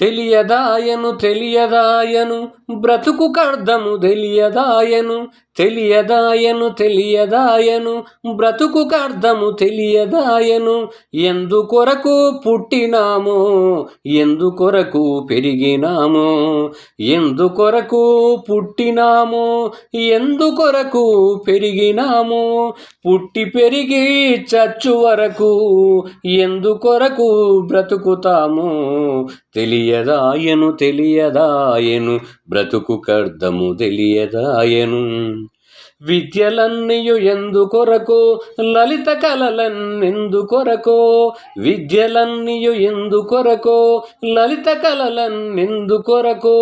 తెలియదాయను తెలియదాయను బ్రతుకు కర్ధము తెలియదాయను తెలియదాయను తెలియదాయను బ్రతుకు అర్థము తెలియదాయను. ఎందుకొరకు పుట్టినాము? ఎందుకొరకు పెరిగినాము? ఎందుకొరకు పుట్టినాము? ఎందుకొరకు పెరిగినాము? పుట్టి పెరిగి చచ్చు వరకు ఎందుకొరకు బ్రతుకుతాము? తెలియదాయను తెలియదాయను బ్రతుకు కర్ధము తెలియదాయను. విద్యలన్నీయు ఎందుకొరకు లలిత కలలన్నెందుకొరకు విద్యలన్నీయు ఎందుకొరకు లలిత కలలన్నెందుకొరకు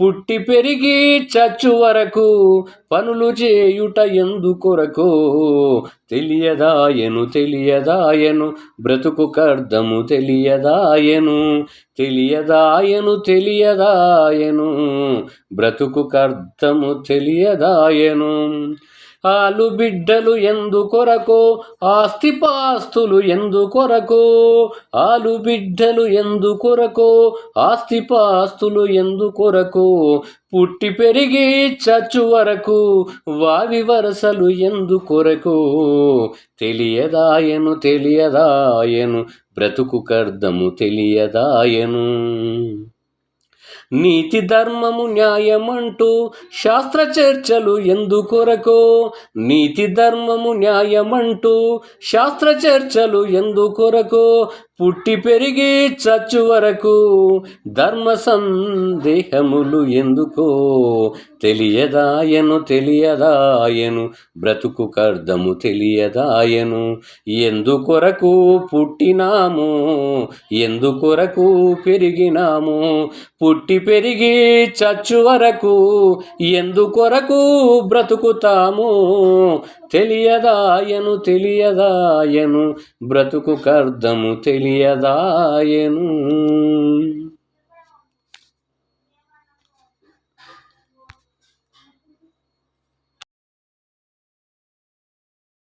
పుట్టి పెరిగి చచ్చు వరకు పనులు చేయుట ఎందుకొరకు తెలియదాయను తెలియదాయను బ్రతుకు కర్ధము తెలియదాయను తెలియదాయను తెలియదాయను. బ్రతుకు కర్తము తెలియదాయను. ఆలు బిడ్డలు ఎందుకొరకు ఆస్తిపాస్తులు ఎందుకొరకు ఆలు బిడ్డలు ఎందుకొరకు ఆస్తిపాస్తులు ఎందుకొరకు పుట్టి పెరిగి చచ్చు వరకు వావి వరసలు ఎందుకొరకు తెలియదాయను తెలియదాయను బ్రతుకు కర్దము తెలియదాయను. నీతి ధర్మము న్యాయమంటూ శాస్త్ర చర్చలు ఎందుకొరకో నీతి ధర్మము న్యాయమంటూ శాస్త్ర చర్చలు ఎందుకొరకో పుట్టి పెరిగి చచ్చు వరకు ధర్మ సందేహములు ఎందుకో తెలియదాయను తెలియదాయను. బ్రతుకు కర్ధము తెలియదాయను. ఎందుకొరకు పుట్టినాము ఎందుకొరకు పెరిగినాము. పుట్టి పెరిగి చచ్చు వరకు ఎందుకొరకు బ్రతుకుతాము తెలియదాయను తెలియదాయను బ్రతుకు కర్ధము తెలియదాయను.